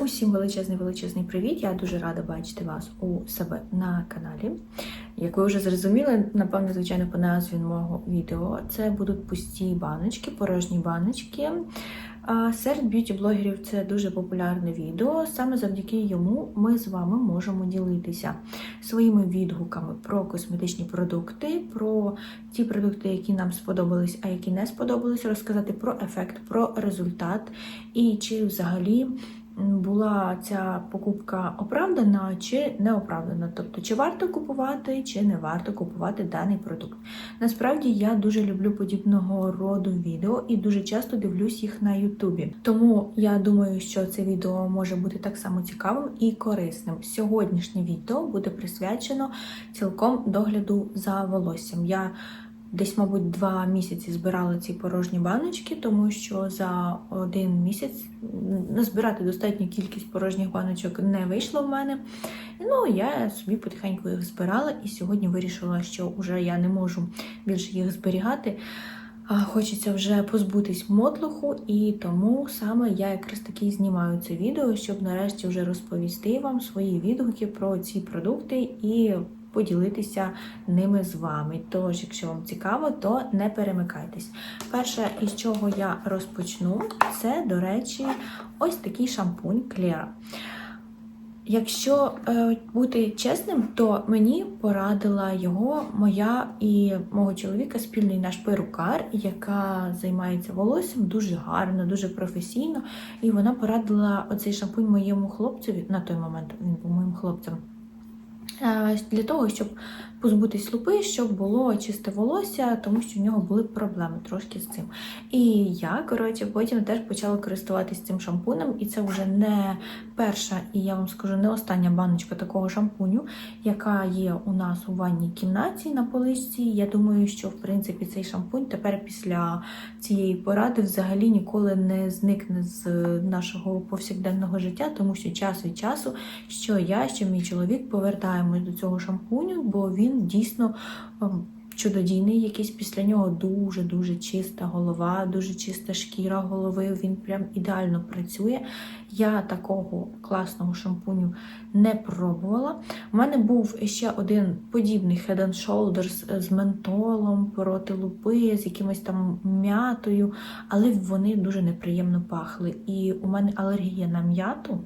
Усім величезний величезний привіт! Я дуже рада бачити вас у себе на каналі. Як ви вже зрозуміли, напевно, звичайно, по назві мого відео це будуть пусті баночки, порожні баночки. Серед б'юті-блогерів це дуже популярне відео. Саме завдяки йому ми з вами можемо ділитися своїми відгуками про косметичні продукти, про ті продукти, які нам сподобались, а які не сподобались, розказати про ефект, про результат і чи взагалі була ця покупка оправдана чи не оправдана. Тобто, чи варто купувати, чи не варто купувати даний продукт. Насправді я дуже люблю подібного роду відео і дуже часто дивлюсь їх на Ютубі. Тому я думаю, що це відео може бути так само цікавим і корисним. Сьогоднішнє відео буде присвячено цілком догляду за волоссям. Я Десь, мабуть, два місяці збирала ці порожні баночки, тому що за один місяць назбирати достатню кількість порожніх баночок не вийшло в мене. Ну, я собі потихеньку їх збирала, і сьогодні вирішила, що вже я не можу більше їх зберігати. Хочеться вже позбутись мотлуху, і тому саме я якраз таки знімаю це відео, щоб нарешті вже розповісти вам свої відгуки про ці продукти і поділитися ними з вами. Тож, якщо вам цікаво, то не перемикайтесь. Перше, із чого я розпочну, це, до речі, ось такий шампунь Clear. Якщо е, бути чесним, то мені порадила його моя і мого чоловіка спільний наш перукар, яка займається волоссям дуже гарно, дуже професійно. І вона порадила оцей шампунь моєму хлопцеві на той момент він був моїм хлопцем. Е, для того, щоб позбутись лупи, щоб було чисте волосся, тому що в нього були проблеми трошки з цим. І я, коротше, потім теж почала користуватись цим шампунем, і це вже не перша, і я вам скажу, не остання баночка такого шампуню, яка є у нас у ванній кімнаті на поличці. Я думаю, що в принципі цей шампунь тепер після цієї поради взагалі ніколи не зникне з нашого повсякденного життя, тому що час від часу, що я, що мій чоловік повертаємось до цього шампуню, бо він дійсно ем, чудодійний, якийсь після нього дуже-дуже чиста голова, дуже чиста шкіра голови. Він прям ідеально працює. Я такого класного шампуню не пробувала. У мене був ще один подібний Head and Shoulders з ментолом проти лупи, з якимось там м'ятою, але вони дуже неприємно пахли. І у мене алергія на м'яту,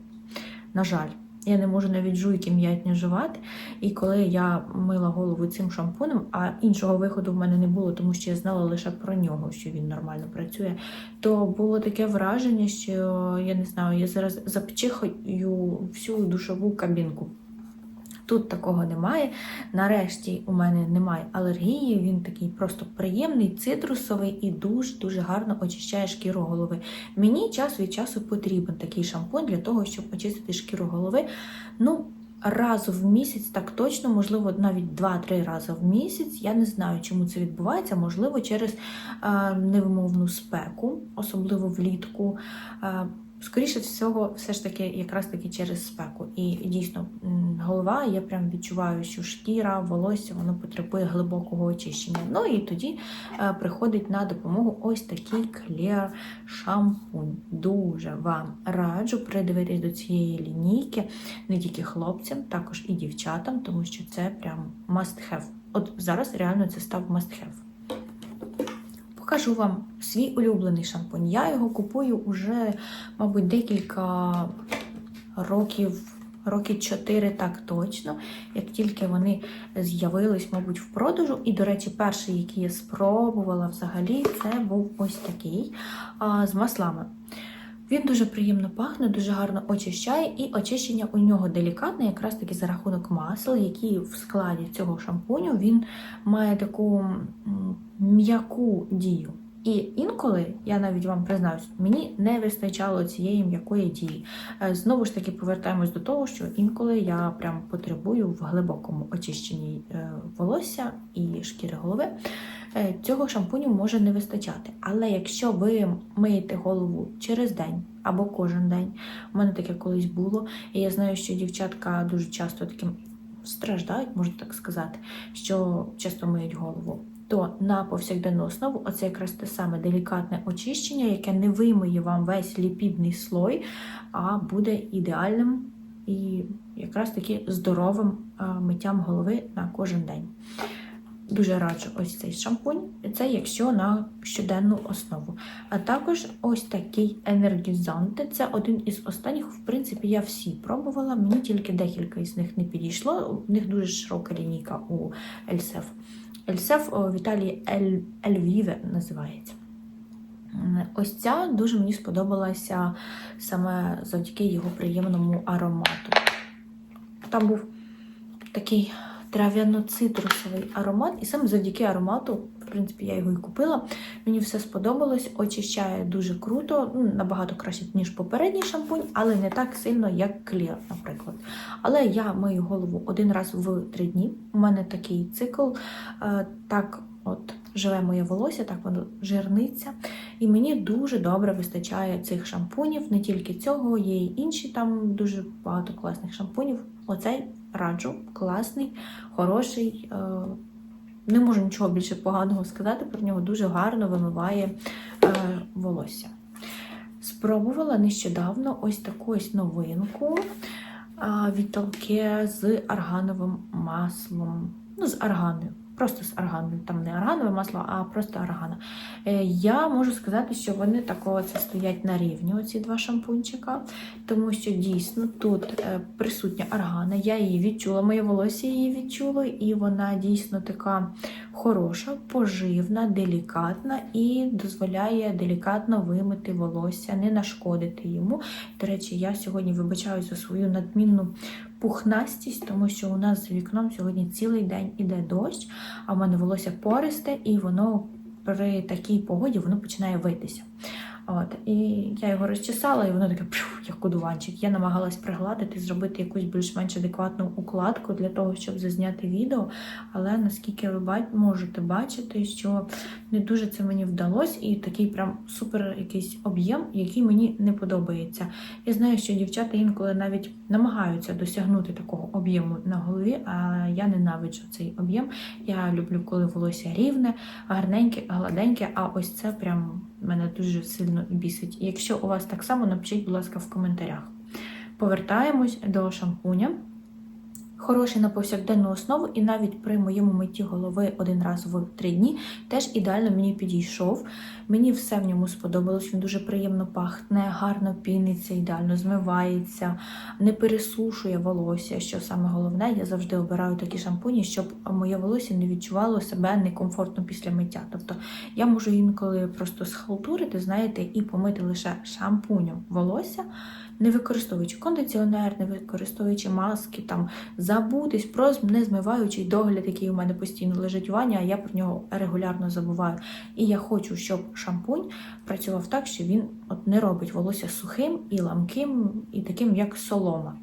на жаль. Я не можу навіть жуйки м'ятні жувати. І коли я мила голову цим шампунем, а іншого виходу в мене не було, тому що я знала лише про нього, що він нормально працює, то було таке враження, що я не знаю, я зараз запчихаю всю душову кабінку. Тут такого немає. Нарешті у мене немає алергії, він такий просто приємний, цитрусовий і дуже-дуже гарно очищає шкіру голови. Мені час від часу потрібен такий шампунь для того, щоб очистити шкіру голови. Ну, Раз в місяць, так точно, можливо, навіть 2-3 рази в місяць. Я не знаю, чому це відбувається, можливо, через е, невимовну спеку, особливо влітку. Е, Скоріше всього, все ж таки, якраз таки через спеку. І дійсно, голова, я прям відчуваю, що шкіра, волосся, воно потребує глибокого очищення. Ну і тоді е, приходить на допомогу ось такий клер шампунь. Дуже вам раджу придивитись до цієї лінійки, не тільки хлопцям, також і дівчатам, тому що це прям must have. От зараз реально це став must have. Покажу вам свій улюблений шампунь. Я його купую уже, мабуть, декілька років, роки 4 так точно, як тільки вони з'явились, мабуть, в продажу. І, до речі, перший, який я спробувала взагалі, це був ось такий а, з маслами. Він дуже приємно пахне, дуже гарно очищає, і очищення у нього делікатне, якраз таки за рахунок масел, які в складі цього шампуню він має таку м'яку дію. І інколи, я навіть вам признаюсь, мені не вистачало цієї м'якої дії. Е, знову ж таки, повертаємось до того, що інколи я прям потребую в глибокому очищенні е, волосся і шкіри голови. Е, цього шампуню може не вистачати. Але якщо ви миєте голову через день або кожен день, у мене таке колись було, і я знаю, що дівчатка дуже часто таким страждають, можна так сказати, що часто миють голову то на повсякденну основу оце якраз те саме делікатне очищення, яке не вимиє вам весь ліпідний слой, а буде ідеальним і якраз таки здоровим миттям голови на кожен день. Дуже раджу ось цей шампунь. Це якщо на щоденну основу. А також ось такий енергізант. Це один із останніх. В принципі, я всі пробувала. Мені тільки декілька із них не підійшло. У них дуже широка лінійка у Ельсеф. Ельсеф в Італії Ель, Ельвіве називається. Ось ця дуже мені сподобалася саме завдяки його приємному аромату. Там був такий трав'яно-цитрусовий аромат, і саме завдяки аромату, в принципі, я його і купила. Мені все сподобалось, очищає дуже круто, ну, набагато краще, ніж попередній шампунь, але не так сильно, як клір, наприклад. Але я мию голову один раз в три дні. У мене такий цикл. Е, так, от. Живе моє волосся, так воно жирниться. І мені дуже добре вистачає цих шампунів. Не тільки цього, є й інші там дуже багато класних шампунів. Оцей раджу, класний, хороший. Е, Не можу нічого більше поганого сказати про нього. Дуже гарно вимиває е, волосся. Спробувала нещодавно ось таку ось новинку е, від Толке з аргановим маслом. Ну, з арганою. Просто з арганою, там не арганове масло, а просто аргана. Е, Я можу сказати, що вони такого це стоять на рівні, оці два шампунчика, тому що дійсно тут е, присутня аргана. Я її відчула, моє волосся її відчуло, і вона дійсно така хороша, поживна, делікатна і дозволяє делікатно вимити волосся, не нашкодити йому. До речі, я сьогодні вибачаю за свою надмінну пухнастість, тому що у нас за вікном сьогодні цілий день іде дощ, а в мене волосся пористе, і воно при такій погоді воно починає витися. От, І я його розчесала, і воно таке пф, як одуванчик. Я намагалась пригладити, зробити якусь більш-менш адекватну укладку для того, щоб зазняти відео. Але наскільки ви можете бачити, що не дуже це мені вдалося, і такий прям супер якийсь об'єм, який мені не подобається. Я знаю, що дівчата інколи навіть намагаються досягнути такого об'єму на голові, а я ненавиджу цей об'єм. Я люблю, коли волосся рівне, гарненьке, гладеньке, а ось це прям мене дуже сильно бісить. Якщо у вас так само, напишіть, будь ласка, в коментарях. Повертаємось до шампуня. Хороший на повсякденну основу, і навіть при моєму митті голови один раз в три дні теж ідеально мені підійшов. Мені все в ньому сподобалось. Він дуже приємно пахне, гарно піниться, ідеально змивається, не пересушує волосся. Що саме головне, я завжди обираю такі шампуні, щоб моє волосся не відчувало себе некомфортно після миття. Тобто я можу інколи просто схалтурити, знаєте, і помити лише шампунем волосся не використовуючи кондиціонер, не використовуючи маски, там забутись про незмиваючий догляд, який у мене постійно лежить у ванні, а я про нього регулярно забуваю. І я хочу, щоб шампунь працював так, що він от не робить волосся сухим і ламким, і таким, як солома.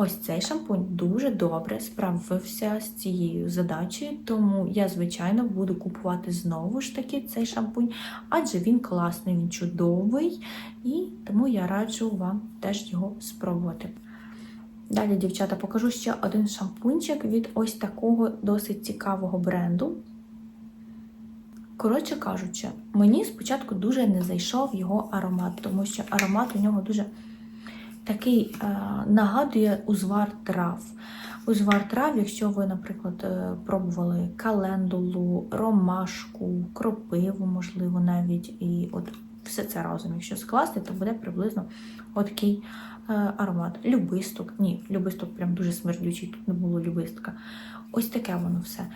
Ось цей шампунь дуже добре справився з цією задачею, тому я, звичайно, буду купувати знову ж таки цей шампунь, адже він класний, він чудовий, і тому я раджу вам теж його спробувати. Далі, дівчата, покажу ще один шампунчик від ось такого досить цікавого бренду. Коротше кажучи, мені спочатку дуже не зайшов його аромат, тому що аромат у нього дуже такий е, нагадує узвар трав. Узвар трав, якщо ви, наприклад, е, пробували календулу, ромашку, кропиву, можливо, навіть, і от все це разом, якщо скласти, то буде приблизно такий е, аромат. Любисток. Ні, любисток прям дуже смердючий, тут не було любистка. Ось таке воно все.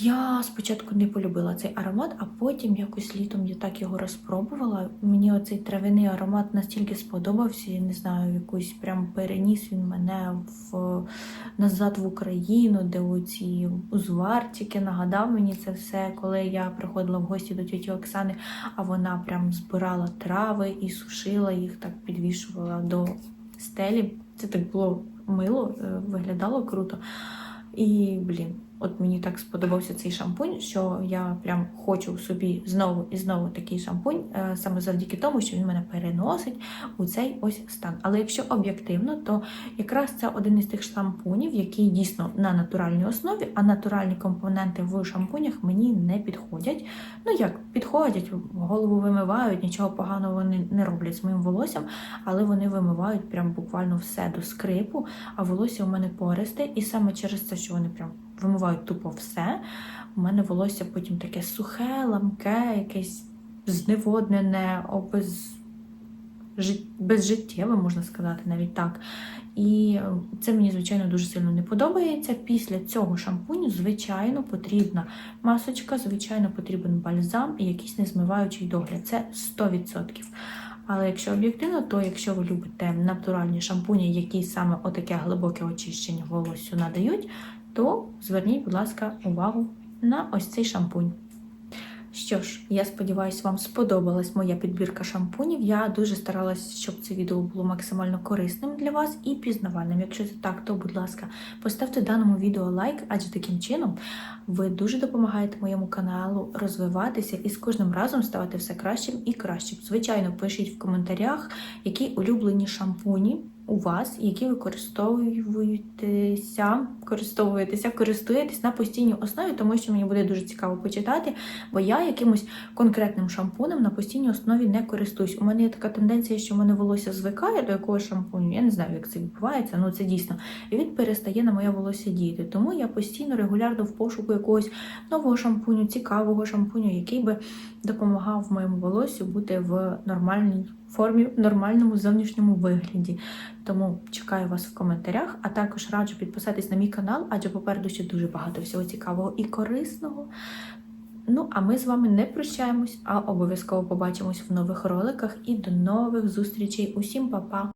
Я спочатку не полюбила цей аромат, а потім якось літом я так його розпробувала. Мені оцей травяний аромат настільки сподобався, я не знаю, якийсь прям переніс він мене в назад в Україну, де оці узвартики нагадав мені це все, коли я приходила в гості до тіті Оксани, а вона прям збирала трави і сушила їх, так підвішувала до стелі. Це так було мило, е, виглядало круто. І, блін. От мені так сподобався цей шампунь, що я прям хочу собі знову і знову такий шампунь, е, саме завдяки тому, що він мене переносить у цей ось стан. Але якщо об'єктивно, то якраз це один із тих шампунів, який дійсно на натуральній основі, а натуральні компоненти в шампунях мені не підходять. Ну як підходять, голову вимивають, нічого поганого вони не роблять з моїм волоссям, але вони вимивають прям буквально все до скрипу, а волосся у мене пористе, і саме через те, що вони прям вимивають тупо все, у мене волосся потім таке сухе, ламке, якесь зневоднене, обез... безжиттєве, можна сказати, навіть так. І це мені, звичайно, дуже сильно не подобається. Після цього шампуню, звичайно, потрібна масочка, звичайно, потрібен бальзам і якийсь незмиваючий догляд. Це 100%. Але якщо об'єктивно, то якщо ви любите натуральні шампуні, які саме отаке глибоке очищення волоссю надають, то зверніть, будь ласка, увагу на ось цей шампунь. Що ж, я сподіваюся, вам сподобалась моя підбірка шампунів. Я дуже старалась, щоб це відео було максимально корисним для вас і пізнавальним. Якщо це так, то будь ласка, поставте даному відео лайк, адже таким чином ви дуже допомагаєте моєму каналу розвиватися і з кожним разом ставати все кращим і кращим. Звичайно, пишіть в коментарях, які улюблені шампуні у вас, які ви користуєтеся, користуєтеся, користуєтесь на постійній основі, тому що мені буде дуже цікаво почитати, бо я якимось конкретним шампунем на постійній основі не користуюсь. У мене є така тенденція, що в мене волосся звикає до якогось шампуню. Я не знаю, як це відбувається, ну це дійсно. І він перестає на моє волосся діяти. Тому я постійно регулярно в пошуку якогось нового шампуню, цікавого шампуню, який би допомагав моєму волоссю бути в нормальній формі, нормальному зовнішньому вигляді. Тому чекаю вас в коментарях, а також раджу підписатись на мій канал, адже попереду ще дуже багато всього цікавого і корисного. Ну, а ми з вами не прощаємось, а обов'язково побачимось в нових роликах і до нових зустрічей. Усім па-па!